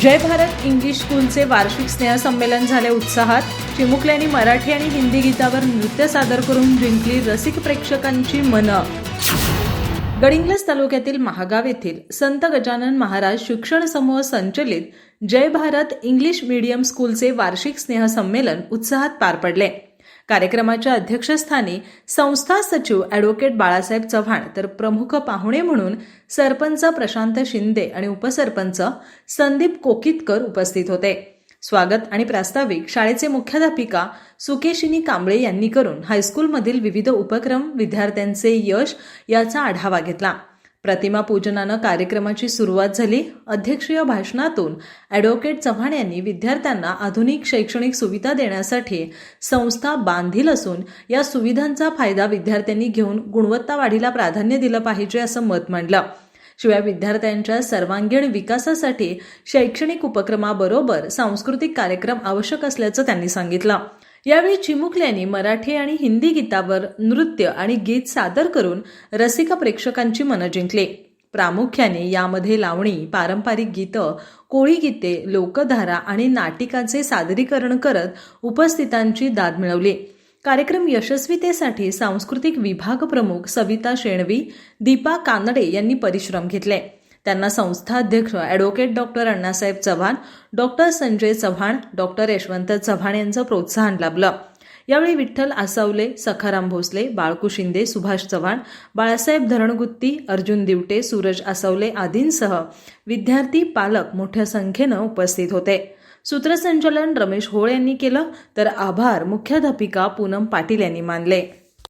जय Bharat English स्कूलचे वार्षिक स्नेहसंमेलन झाले उत्साहात. चिमुकल्यांनी मराठी आणि हिंदी गीतावर नृत्य सादर करून जिंकली रसिक प्रेक्षकांची मनं. गडिंग्लज तालुक्यातील महागाव येथील संत गजानन महाराज शिक्षण समूह संचलित जय भारत इंग्लिश मीडियम स्कूलचे वार्षिक स्नेहसंमेलन उत्साहात पार पडले. कार्यक्रमाच्या अध्यक्षस्थानी संस्था सचिव ॲडव्होकेट बाळासाहेब चव्हाण तर प्रमुख पाहुणे म्हणून सरपंच प्रशांत शिंदे आणि उपसरपंच संदीप कोकितकर उपस्थित होते. स्वागत आणि प्रास्ताविक शाळेचे मुख्याध्यापिका सुकेशिनी कांबळे यांनी करून हायस्कूलमधील विविध उपक्रम विद्यार्थ्यांचे यश याचा आढावा घेतला. प्रतिमा पूजनानं कार्यक्रमाची सुरुवात झाली. अध्यक्षीय भाषणातून ॲडव्होकेट चव्हाण यांनी विद्यार्थ्यांना आधुनिक शैक्षणिक सुविधा देण्यासाठी संस्था बांधील असून या सुविधांचा फायदा विद्यार्थ्यांनी घेऊन गुणवत्ता वाढीला प्राधान्य दिलं पाहिजे असं मत मांडलं. शिवाय विद्यार्थ्यांच्या सर्वांगीण विकासासाठी शैक्षणिक उपक्रमाबरोबर सांस्कृतिक कार्यक्रम आवश्यक असल्याचं त्यांनी सांगितलं. यावेळी चिमुकल्याने मराठी आणि हिंदी गीतावर नृत्य आणि गीत सादर करून रसिक प्रेक्षकांची मनं जिंकले. प्रामुख्याने यामध्ये लावणी पारंपरिक गीतं कोळी गीते लोकधारा आणि नाटिकाचे सादरीकरण करत उपस्थितांची दाद मिळवली. कार्यक्रम यशस्वीतेसाठी सांस्कृतिक विभाग प्रमुख सविता शेणवी दीपा कानडे यांनी परिश्रम घेतले. त्यांना संस्थाध्यक्ष advocate doctor Annasaheb Chavan doctor Sanjay Chavan doctor Yashwant Chavan यांचं प्रोत्साहन लाभलं. यावेळी विठ्ठल आसावले सखाराम भोसले बाळकू शिंदे सुभाष चव्हाण बाळासाहेब धरणगुत्ती अर्जुन दिवटे सूरज आसवले आदींसह विद्यार्थी पालक मोठ्या संख्येनं उपस्थित होते. सूत्रसंचालन रमेश होळ यांनी केलं तर आभार मुख्याध्यापिका पूनम पाटील यांनी मानले.